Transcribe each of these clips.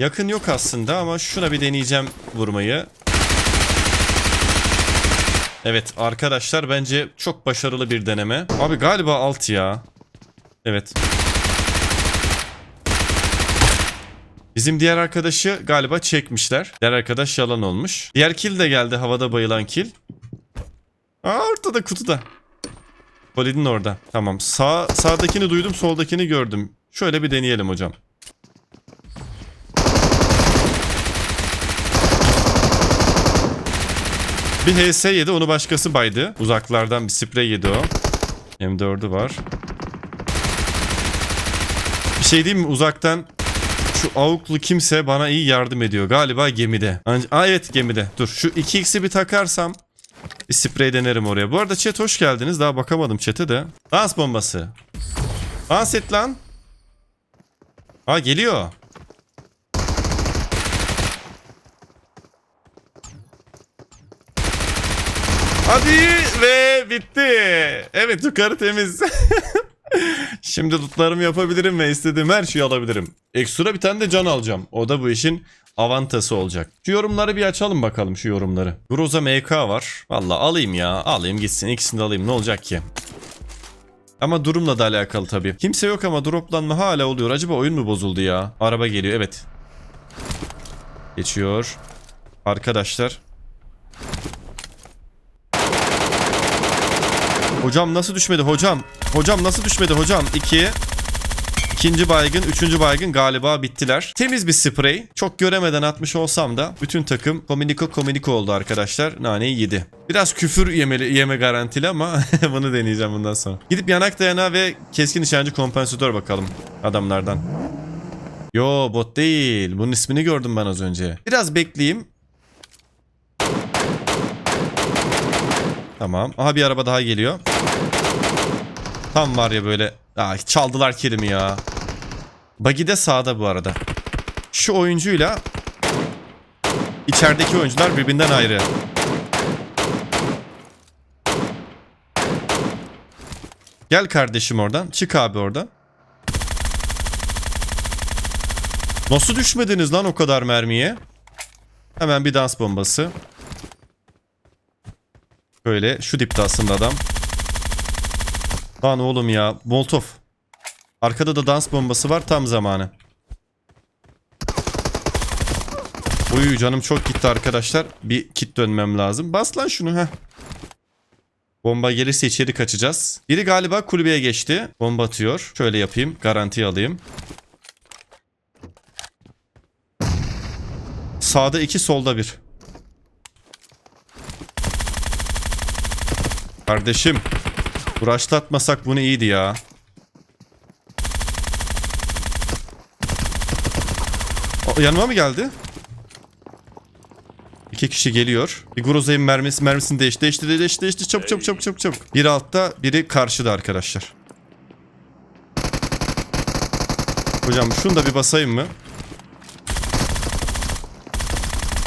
Yakın yok aslında ama şuna bir deneyeceğim vurmayı. Evet arkadaşlar bence çok başarılı bir deneme. Abi galiba alt ya. Evet. Bizim diğer arkadaşı galiba çekmişler. Diğer arkadaş yalan olmuş. Diğer kill de geldi havada bayılan kill. Aa ortada kutuda. Polidin orada. Tamam. Sağ sağdakini duydum, soldakini gördüm. Şöyle bir deneyelim hocam. Bir HS yedi onu başkası baydı. Uzaklardan bir sprey yedi o. M4'ü var. Bir şey diyeyim mi? Uzaktan şu avuklu kimse bana iyi yardım ediyor. Galiba gemide. Anca- Aa evet gemide. Dur şu 2x'i bir takarsam bir sprey denerim oraya. Bu arada chat hoş geldiniz. Daha bakamadım chat'e de. Dans bombası. Dans et lan. Aa geliyor. Hadi ve bitti. Evet yukarı temiz. Şimdi lootlarımı yapabilirim ve istediğim her şeyi alabilirim. Ekstra bir tane de can alacağım. O da bu işin avantası olacak. Şu yorumları bir açalım bakalım şu yorumları. Groza MK var. Valla alayım ya. Alayım gitsin. İkisini de alayım. Ne olacak ki? Ama durumla da alakalı tabii. Kimse yok ama droplanma hala oluyor. Acaba oyun mu bozuldu ya? Araba geliyor. Evet. Geçiyor. Arkadaşlar. Hocam nasıl düşmedi hocam? Hocam nasıl düşmedi hocam? 2 İkinci baygın, üçüncü baygın galiba bittiler. Temiz bir sprey. Çok göremeden atmış olsam da bütün takım kominiko kominiko oldu arkadaşlar. Naneyi yedi. Biraz küfür yemeli, yeme garantili ama bunu deneyeceğim bundan sonra. Gidip yanak dayanağı ve keskin nişancı kompansatör bakalım adamlardan. Yo bot değil. Bunun ismini gördüm ben az önce. Biraz bekleyeyim. Tamam. Aha bir araba daha geliyor. Tam var ya böyle. Aa, çaldılar kelimi ya. Buggy de sağda bu arada. Şu oyuncuyla içerideki oyuncular birbirinden ayrı. Gel kardeşim oradan. Çık abi oradan. Nasıl düşmediniz lan o kadar mermiye? Hemen bir dans bombası. Böyle şu dipte aslında adam. Lan oğlum ya. Molotov. Arkada da dans bombası var tam zamanı. Uy canım çok gitti arkadaşlar. Bir kit dönmem lazım. Bas lan şunu heh. Bomba gelirse içeri kaçacağız. Biri galiba kulübeye geçti. Bomba atıyor. Şöyle yapayım. Garanti alayım. Sağda iki solda bir. Kardeşim. Uğraşlatmasak bunu iyiydi ya. O, yanıma mı geldi? İki kişi geliyor. Bir Groza'nın mermisi mermisini değişti. Değişti değişti değişti. Çabuk çabuk çabuk çabuk çabuk. Biri altta biri karşıda arkadaşlar. Hocam şunu da bir basayım mı?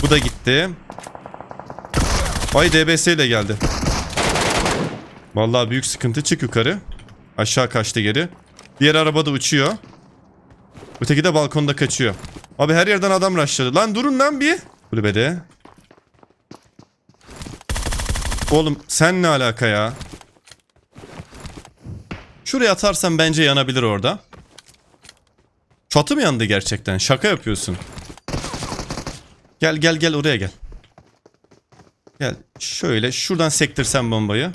Bu da gitti. Ay DBS ile geldi. Vallahi büyük sıkıntı. Çık yukarı. Aşağı kaçtı geri. Diğer araba da uçuyor. Öteki de balkonda kaçıyor. Abi her yerden adam rushladı. Lan durun lan bir. Kulübede. Oğlum sen ne alaka ya? Şuraya atarsam bence yanabilir orada. Çatı mı yandı gerçekten? Şaka yapıyorsun. Gel gel gel oraya gel. Gel şöyle şuradan sektirsen bombayı.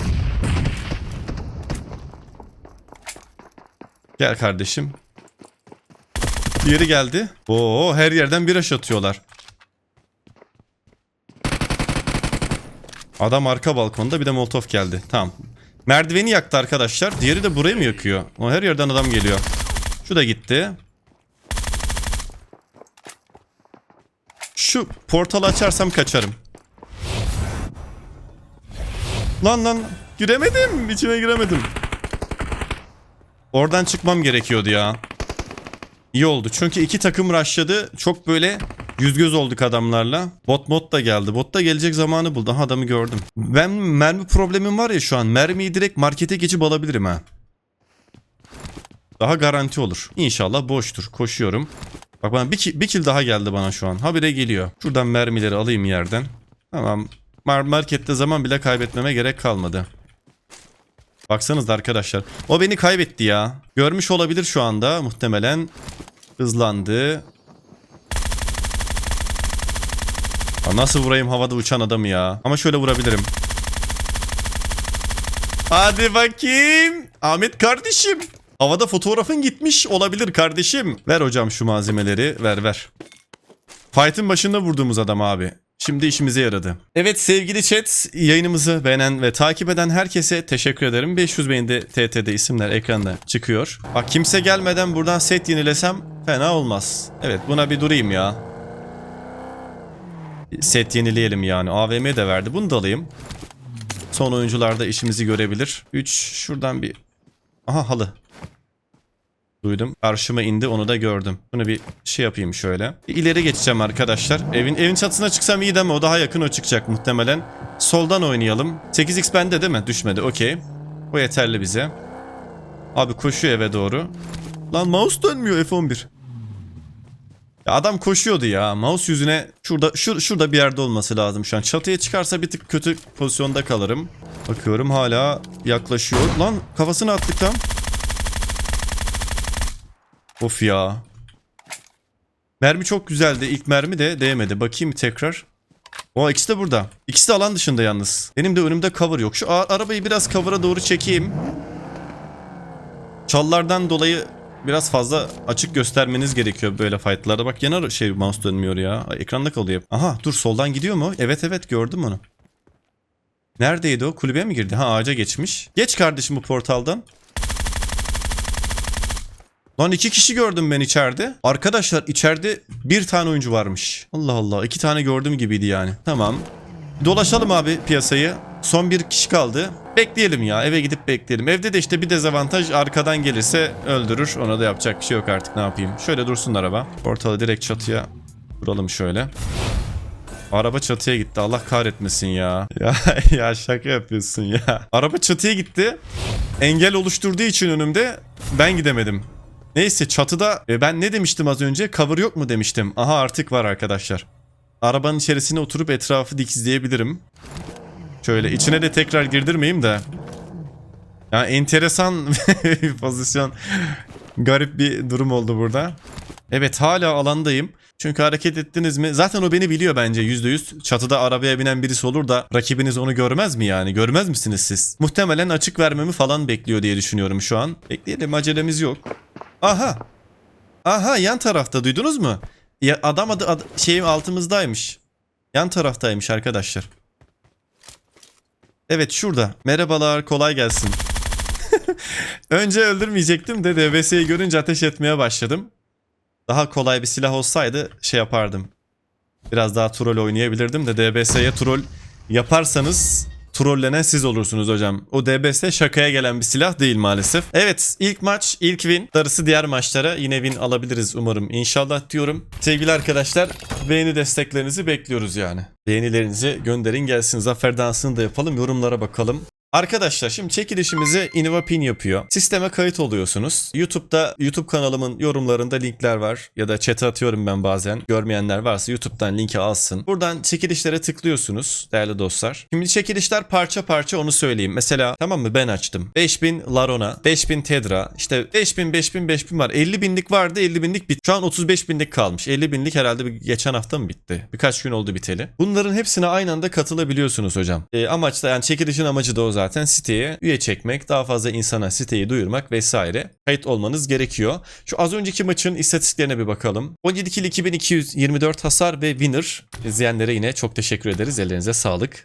Gel kardeşim. Diğeri geldi. Oo her yerden bir aş atıyorlar. Adam arka balkonda bir de molotof geldi. Tamam. Merdiveni yaktı arkadaşlar. Diğeri de burayı mı yakıyor? O her yerden adam geliyor. Şu da gitti. Şu portalı açarsam kaçarım. Lan lan giremedim. İçine giremedim. Oradan çıkmam gerekiyordu ya. İyi oldu. Çünkü iki takım rushladı. Çok böyle yüz göz olduk adamlarla. Bot mod da geldi. Bot da gelecek zamanı buldu. Aha adamı gördüm. Ben mermi problemim var ya şu an. Mermiyi direkt markete geçip alabilirim ha. Daha garanti olur. İnşallah boştur. Koşuyorum. Bak bana bir, ki- bir kill daha geldi bana şu an. Habire geliyor. Şuradan mermileri alayım yerden. Tamam. Mar- markette zaman bile kaybetmeme gerek kalmadı. Baksanıza arkadaşlar. O beni kaybetti ya. Görmüş olabilir şu anda muhtemelen. Hızlandı. Ya nasıl vurayım havada uçan adamı ya? Ama şöyle vurabilirim. Hadi bakayım. Ahmet kardeşim. Havada fotoğrafın gitmiş olabilir kardeşim. Ver hocam şu malzemeleri. Ver ver. Fight'ın başında vurduğumuz adam abi. Şimdi işimize yaradı. Evet sevgili chat yayınımızı beğenen ve takip eden herkese teşekkür ederim. 500 beğenide TT'de isimler ekranda çıkıyor. Bak kimse gelmeden buradan set yenilesem fena olmaz. Evet buna bir durayım ya. Set yenileyelim yani. AVM de verdi. Bunu da alayım. Son oyuncular da işimizi görebilir. 3 şuradan bir... Aha halı. Duydum. Karşıma indi onu da gördüm. Bunu bir şey yapayım şöyle. Bir ileri geçeceğim arkadaşlar. Evin evin çatısına çıksam iyi ama o daha yakın o çıkacak muhtemelen. Soldan oynayalım. 8x bende değil mi? Düşmedi. Okey. Bu yeterli bize. Abi koşuyor eve doğru. Lan mouse dönmüyor F11. Ya adam koşuyordu ya. Mouse yüzüne şurada şur, şurada bir yerde olması lazım şu an. Çatıya çıkarsa bir tık kötü pozisyonda kalırım. Bakıyorum hala yaklaşıyor. Lan kafasını attık tam. Of ya. Mermi çok güzeldi. İlk mermi de değmedi. Bakayım tekrar. O ikisi de burada. İkisi de alan dışında yalnız. Benim de önümde cover yok. Şu arabayı biraz cover'a doğru çekeyim. Çallardan dolayı biraz fazla açık göstermeniz gerekiyor böyle fightlarda. Bak yana şey mouse dönmüyor ya. Ekranda kalıyor. Aha dur soldan gidiyor mu? Evet evet gördüm onu. Neredeydi o? Kulübeye mi girdi? Ha ağaca geçmiş. Geç kardeşim bu portaldan. Lan iki kişi gördüm ben içeride. Arkadaşlar içeride bir tane oyuncu varmış. Allah Allah iki tane gördüm gibiydi yani. Tamam. Dolaşalım abi piyasayı. Son bir kişi kaldı. Bekleyelim ya eve gidip bekleyelim. Evde de işte bir dezavantaj arkadan gelirse öldürür. Ona da yapacak bir şey yok artık ne yapayım. Şöyle dursun araba. Portalı direkt çatıya kuralım şöyle. Araba çatıya gitti. Allah kahretmesin ya. Ya ya şaka yapıyorsun ya. Araba çatıya gitti. Engel oluşturduğu için önümde ben gidemedim. Neyse çatıda e, ben ne demiştim az önce? Cover yok mu demiştim. Aha artık var arkadaşlar. Arabanın içerisine oturup etrafı dikizleyebilirim. Şöyle içine de tekrar girdirmeyeyim de. Ya enteresan pozisyon. Garip bir durum oldu burada. Evet hala alandayım. Çünkü hareket ettiniz mi? Zaten o beni biliyor bence %100. Çatıda arabaya binen birisi olur da rakibiniz onu görmez mi yani? Görmez misiniz siz? Muhtemelen açık vermemi falan bekliyor diye düşünüyorum şu an. Bekleyelim acelemiz yok. Aha. Aha yan tarafta duydunuz mu? Ya adam adı, adı şeyim altımızdaymış. Yan taraftaymış arkadaşlar. Evet şurada. Merhabalar kolay gelsin. Önce öldürmeyecektim de DBS'yi görünce ateş etmeye başladım. Daha kolay bir silah olsaydı şey yapardım. Biraz daha troll oynayabilirdim de DBS'ye troll yaparsanız trollenen siz olursunuz hocam. O DBS şakaya gelen bir silah değil maalesef. Evet ilk maç ilk win. Darısı diğer maçlara yine win alabiliriz umarım. İnşallah diyorum. Sevgili arkadaşlar beğeni desteklerinizi bekliyoruz yani. Beğenilerinizi gönderin gelsin. Zafer dansını da yapalım. Yorumlara bakalım. Arkadaşlar şimdi çekilişimizi Innovapin yapıyor. Sisteme kayıt oluyorsunuz. YouTube'da YouTube kanalımın yorumlarında linkler var. Ya da chat'e atıyorum ben bazen. Görmeyenler varsa YouTube'dan linki alsın. Buradan çekilişlere tıklıyorsunuz değerli dostlar. Şimdi çekilişler parça parça onu söyleyeyim. Mesela tamam mı ben açtım. 5000 Larona, 5000 Tedra, işte 5000 5000 5000 var. 50 binlik vardı 50 binlik bitti. Şu an 35 binlik kalmış. 50 binlik herhalde bir, geçen hafta mı bitti? Birkaç gün oldu biteli. Bunların hepsine aynı anda katılabiliyorsunuz hocam. E, amaç da yani çekilişin amacı da o zaten siteye üye çekmek, daha fazla insana siteyi duyurmak vesaire. Kayıt olmanız gerekiyor. Şu az önceki maçın istatistiklerine bir bakalım. 17 kill 2224 hasar ve winner. İzleyenlere yine çok teşekkür ederiz. Ellerinize sağlık.